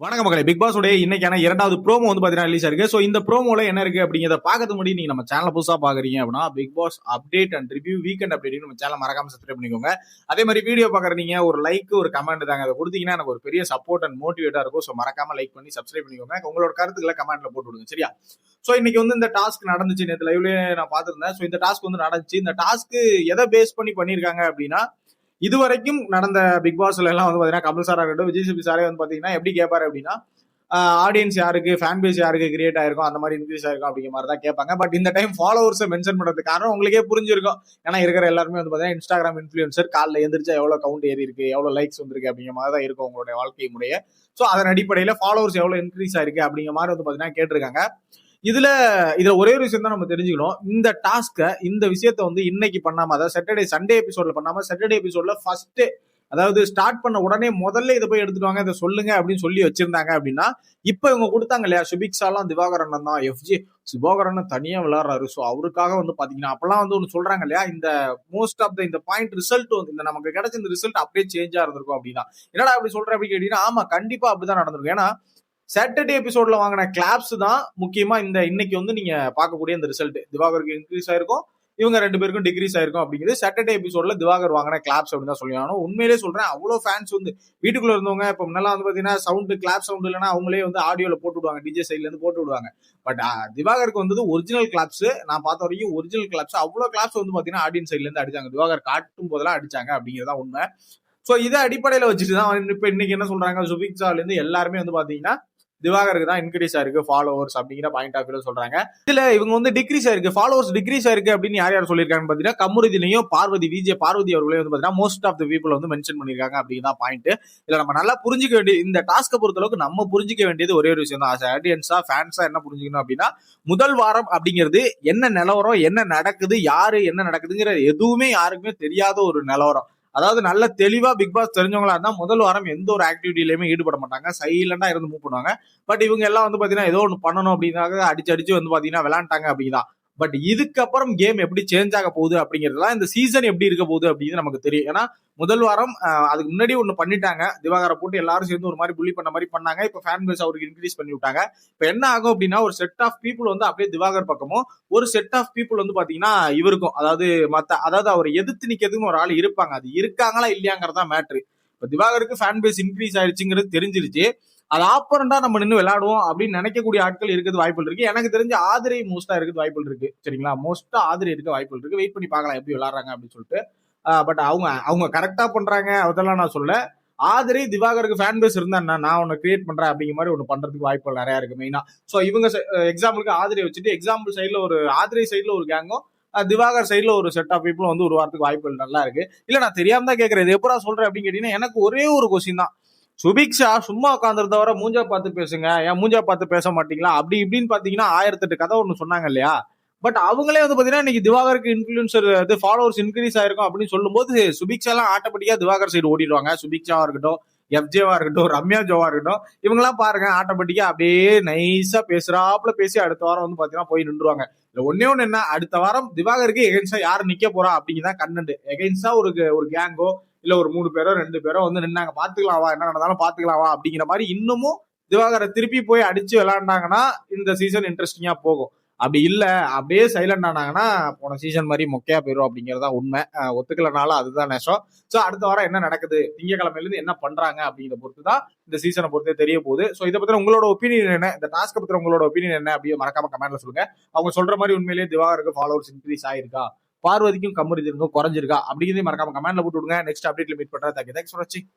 வணக்கம் மக்களை big pass உடைய இன்னைக்கான இரண்டாவது ப்ரோமோ வந்து பாத்தீங்கன்னா ரிலீஸ் ஆயிருக்கு ஸோ இந்த ப்ரோமோல என்ன இருக்கு அப்படிங்கிறத பார்க்கறது முடி நீங்க நம்ம சேனல் புதுசா பாக்குறீங்க அப்படின்னா Bigg Boss update and review weekend update நம்ம சேனல் மறக்காம சப்ஸ்கிரைப் பண்ணிக்கோங்க. அதே மாதிரி வீடியோ பாக்குறீங்க ஒரு லைக் ஒரு கமெண்ட் தாங்க. அதை கொடுத்தீங்கன்னா எனக்கு ஒரு பெரிய சப்போர்ட் அண்ட் மோட்டிவேட்டா இருக்கும். ஸோ மறக்காம லைக் பண்ணி சப்ஸ்கிரைப் பண்ணிக்கோங்க. உங்களோட கருத்துக்களை கமெண்ட்ல போட்டு விடுங்க. சரியா? ஸோ இன்னைக்கு வந்து இந்த டாஸ்க் நடந்துச்சு. நேற்று லைவ்லயே நான் பார்த்துருந்தேன். ஸோ இந்த டாஸ்க் வந்து நடந்துச்சு. இந்த டாஸ்க் எதை பேஸ் பண்ணி பண்ணியிருக்காங்க அப்படின்னா இதுவரைக்கும் நடந்த பிக் பாஸ்ல எல்லாம் வந்து பாத்தீங்கன்னா கமல் சாரா இருக்கட்டும் விஜய் சிபி சாரே வந்து பாத்தீங்கன்னா எப்படி கேட்பாரு அப்படின்னா ஆடியன்ஸ் யாருக்கு ஃபேன் பேஸ் யாருக்கு கிரியேட் ஆயிருக்கும் அந்த மாதிரி இன்க்ரீஸ் ஆயிருக்கும் அப்படிங்கிற மாதிரி தான் கேட்பாங்க. பட் இந்த டைம் ஃபாலோவர்ஸை மென்ஷன் பண்றது காரணம் உங்களுக்கே புரிஞ்சிருக்கும். ஏன்னா இருக்கிற எல்லாருமே வந்து பார்த்தீங்கன்னா இன்ஸ்டாகிராம் இன்ஃபுளுசர் காலில் எந்திரிச்சா எவ்வளோ கவுண்ட் ஏறி இருக்கு எவ்வளோ லைக்ஸ் வந்திருக்கு அப்படிங்கிற மாதிரி தான் இருக்கும் உங்களுடைய வாழ்க்கை முறையை ஸோ அதன் அடிப்படையில் ஃபாலோவர்ஸ் எவ்வளோ இன்க்ரீஸ் ஆயிருக்கு அப்படிங்கிற மாதிரி வந்து பார்த்தீங்கன்னா கேட்டிருக்காங்க. இதுல இதுல ஒரே ஒரு விஷயம் தான் நம்ம தெரிஞ்சுக்கணும். இந்த டாஸ்க்கை இந்த விஷயத்த வந்து இன்னைக்கு பண்ணாம அதாவது சாட்டர்டே சண்டே எபிசோட்ல பண்ணாம சாட்டர்டே எபிசோட்ல ஃபர்ஸ்ட் அதாவது ஸ்டார்ட் பண்ண உடனே முதல்ல இதை போய் எடுத்துட்டு வாங்க இதை சொல்லுங்க அப்படின்னு சொல்லி வச்சிருந்தாங்க அப்படின்னா இப்ப இவங்க கொடுத்தாங்க இல்லையா? சுபிக்ஷாலாம் திவாகரன் தான் எஃப்ஜி சுபாகரன் தனியா விளையாடுறாரு. ஸோ அவருக்காக வந்து பாத்தீங்கன்னா அப்பெல்லாம் வந்து ஒன்று சொல்றாங்க இல்லையா? இந்த மோஸ்ட் ஆஃப் த இந்த பாயிண்ட் ரிசல்ட் வந்து இந்த நமக்கு கிடைச்ச இந்த ரிசல்ட் அப்படியே சேஞ்சா இருந்திருக்கும் அப்படின்னா. என்னடா அப்படி சொல்றேன் அப்படின்னு கேட்டீங்கன்னா ஆமா கண்டிப்பா அப்படிதான் நடந்திருக்கும். ஏன்னா சாட்டர்டே எபிசோட்ல வாங்கின கிளாப்ஸ் தான் முக்கியமா இந்த இன்னைக்கு வந்து நீங்க பார்க்கக்கூடிய இந்த ரிசல்ட் திவாகருக்கு இன்க்ரீஸ் ஆயிருக்கும். இவங்க ரெண்டு பேருக்கும் டிகிரிஸ் ஆயிருக்கும் அப்படிங்கிறது சாட்டர்டே எபிசோட்ல திவாகர் வாங்கின கிளாப்ஸ் அப்படின்னு தான் சொல்லி ஆனால் உண்மையிலே சொல்றேன் அவ்வளோ ஃபேன்ஸ் வந்து வீட்டுக்குள்ள இருந்தவங்க இப்போ முன்னெல்லாம் வந்து பார்த்தீங்கன்னா சவுண்ட் கிளாப் சவுண்ட் இல்லைன்னா அவங்களே வந்து ஆடியோல போட்டு விடுவாங்க டிஜே சைட்ல இருந்து போட்டு விடுவாங்க. பட் திவாகருக்கு வந்தது ஒரிஜினல் கிளாப்ஸ் நான் பார்த்த வரைக்கும் ஒரிஜினல் கிளாப்ஸ் அவ்வளோ கிளாப்ஸ் வந்து பார்த்தீங்கன்னா ஆடியன்ஸ் சைட்ல இருந்து அடிச்சாங்க. திவாகர் காட்டும் போதெல்லாம் அடிச்சாங்க அப்படிங்கிறதா உண்மை. ஸோ இதை அடிப்படையில் வச்சுட்டு தான் இப்போ இன்னைக்கு என்ன சொல்றாங்க? சுபிக்ஸாலேருந்து எல்லாருமே வந்து பார்த்தீங்கன்னா திவாகருக்கு தான் இன்க்ரீஸ் ஆயிருக்கு ஃபாலோவர்ஸ் அப்படிங்கிற பாயிண்ட் ஆஃப் வியூல சொல்றாங்க. இதுல இவங்க வந்து டிக்ரீஸ் ஆயிருக்கு. ஃபாலோவர்ஸ் டிக்ரீஸ் ஆயிருக்கு அப்படின்னு யார் யார் சொல்லியிருக்காங்க பாத்தீங்கன்னா கமுருதினையும் பார்வதி விஜய பார்வதி அவர்களையும் வந்து பாத்தீங்கன்னா மோஸ்ட் ஆஃப் த பீப்புள் வந்து மென்ஷன் பண்ணிருக்காங்க அப்படிங்கிற பாயிண்ட் இதுல நம்ம நல்லா புரிஞ்சுக்க வேண்டிய இந்த டாஸ்க்கை பொறுத்த அளவுக்கு நம்ம புரிஞ்சிக்க வேண்டியது ஒரே ஒரு விஷயம் தான் ஆடியன்ஸா ஃபேன்ஸா என்ன புரிஞ்சுக்கணும் அப்படின்னா முதல் வாரம் அப்படிங்கிறது என்ன நிலவரம் என்ன நடக்குது யாரு என்ன நடக்குதுங்கிற எதுவுமே யாருக்குமே தெரியாத ஒரு நிலவரம். அதாவது நல்ல தெளிவா பிக் பாஸ் தெரிஞ்சவங்களா இருந்தா முதல் வாரம் எந்த ஒரு ஆக்டிவிட்டிலையுமே ஈடுபட மாட்டாங்க. சைலண்டா இருந்து மூவ் பண்ணுவாங்க. பட் இவங்க எல்லாம் வந்து பாத்தீங்கன்னா ஏதோ ஒன்று பண்ணணும் அப்படின்னாக்க அடிச்சு அடிச்சு வந்து பாத்தீங்கன்னா விளாண்டாங்க அப்படிதான். பட் இதுக்கப்புறம் கேம் எப்படி சேஞ்ச் ஆக போகுது அப்படிங்கிறதுலாம் இந்த சீசன் எப்படி இருக்க போகுது அப்படின்னு நமக்கு தெரியும். ஏன்னா முதல் வாரம் அதுக்கு முன்னாடி ஒன்று பண்ணிட்டாங்க. திவாகரை போட்டு எல்லாரும் சேர்ந்து ஒரு மாதிரி புள்ளி பண்ண மாதிரி பண்ணாங்க. இப்போ ஃபேன் பேஸ் அவருக்கு இன்க்ரீஸ் பண்ணி விட்டாங்க. இப்போ என்ன ஆகும் அப்படின்னா ஒரு செட் ஆஃப் பீப்புள் வந்து அப்படியே திவாகர் பக்கமும் ஒரு செட் ஆஃப் பீப்புள் வந்து பாத்தீங்கன்னா இவருக்கும் அதாவது மத்த அதாவது அவர் எதிர்த்து நிக்கிறதுக்கு ஒரு ஆள் இருப்பாங்க. அது இருக்காங்களா இல்லையாங்கிறதா மேட்ரு இப்போ திவாகருக்கு ஃபேன் பேஸ் இன்க்ரீஸ் ஆயிடுச்சுங்கிறது தெரிஞ்சிருச்சு. அது ஆப்பரண்டா நம்ம நின்று விளையாடுவோம் அப்படின்னு நினைக்கக்கூடிய ஆட்கள் இருக்கிறது வாய்ப்புகள் இருக்கு. எனக்கு தெரிஞ்ச ஆதிரை மோஸ்டா இருக்கிறது வாய்ப்புகள் இருக்கு. சரிங்களா? மோஸ்டா ஆதிரை இருக்க வாய்ப்புகள் இருக்கு. வெயிட் பண்ணி பார்க்கலாம் எப்படி விளையாடுறாங்க அப்படின்னு சொல்லிட்டு. பட் அவங்க அவங்க கரெக்டா பண்றாங்க அதெல்லாம் நான் சொல்ல ஆதிரை திவாகருக்கு ஃபேன் பேஸ் இருந்தா நான் ஒன்று கிரியேட் பண்றேன் அப்படிங்கிற மாதிரி ஒன்று பண்றதுக்கு வாய்ப்புகள் நிறைய இருக்கு மெயினா ஸோ இவங்க எக்ஸாம்பிளுக்கு ஆதிரை வச்சுட்டு எக்ஸாம்பிள் சைட்ல ஒரு ஆதிரை சைட்ல ஒரு கேங்கும் திவாகர் சைட்ல ஒரு செட் ஆஃப் பீப்புளும் வந்து ஒரு வாரத்துக்கு வாய்ப்புகள் நல்லா இருக்கு. இல்ல நான் தெரியாம தான் கேட்கறேன் எப்படா சொல்றேன் அப்படின்னு கேட்டீங்கன்னா எனக்கு ஒரே ஒரு கொஸ்டின் தான். சுபிக்ஷா சும்மா உட்காந்துருந்தவரை மூஞ்சா பார்த்து பேசுங்க. ஏன் மூஞ்சா பார்த்து பேச மாட்டீங்களா? அப்படி இப்படின்னு பாத்தீங்கன்னா ஆயிரத்தெட்டு கதை ஒன்று சொன்னாங்க இல்லையா? பட் அவங்களே வந்து பாத்தீங்கன்னா இன்னைக்கு திவாகருக்கு இன்ஃபுளுசர் இது ஃபாலோவர்ஸ் இன்க்ரீஸ் ஆயிருக்கும் அப்படின்னு சொல்லும்போது சுபிக்ஷா எல்லாம் ஆட்டோமேட்டிக்கா திவாகர் சைடு ஓடிடுவாங்க. சுபிக்ஷாவா இருக்கட்டும் எஃப்ஜேவா இருக்கட்டும் ரம்யா ஜோவா இருக்கட்டும் இவங்கெல்லாம் பாருங்க ஆட்டோமேட்டிக்கா அப்படியே நைஸா பேசுறாப்புல பேசி அடுத்த வாரம் வந்து பாத்தீங்கன்னா போய் நின்றுவாங்க. இல்ல ஒன்னே ஒண்ணு என்ன அடுத்த வாரம் திவாகருக்கு எகென்ஸ்டா யார் நிக்க போறா அப்படிங்கிறதா கண்டென்ட் எகென்ஸ்டா ஒரு ஒரு கேங்கோ இல்ல ஒரு மூணு பேரோ ரெண்டு பேரோ வந்து நின்னாங்க. பாத்துக்கலாவா என்ன நடந்தாலும் பாத்துக்கலாவா அப்படிங்கிற மாதிரி இன்னமும் திவாகரை திருப்பி போய் அடிச்சு விளாண்டாங்கன்னா இந்த சீசன் இன்ட்ரெஸ்டிங்கா போகும். அப்படி இல்ல அப்படியே சைலண்ட் ஆனாங்கன்னா போன சீசன் மாதிரி மொக்கையா போயிடும் அப்படிங்கறதா உண்மை. ஒத்துக்கலனாலும் அதுதான் நேசம். சோ அடுத்த வாரம் என்ன நடக்குது? திங்கக்கிழமையில இருந்து என்ன பண்றாங்க அப்படிங்கிற பொறுத்து தான் இந்த சீசனை பொறுத்தே தெரிய போகுது. சோ இதை பத்தின உங்களோட ஒப்பீனியன் என்ன? இந்த டாஸ்க் பத்தின உங்களோட ஒப்பீனியன் என்ன அப்படியே மறக்காம கமெண்ட்ல சொல்லுங்க. அவங்க சொல்ற மாதிரி உண்மையிலேயே திவாகருக்கு ஃபாலோவர்ஸ் இன்க்ரீஸ் ஆயிருக்கா? பார்வதிக்கும் கம்மரிதிருக்கும் குறைஞ்சிருக்கா அப்படிங்கிறதையும் மறக்காம கமெண்ட்ல போட்டு விடுங்க. நெக்ஸ்ட் அப்டேட்ல மீட் பண்றேன். தேங்க்ஸ் ஃபார் வாட்சிங்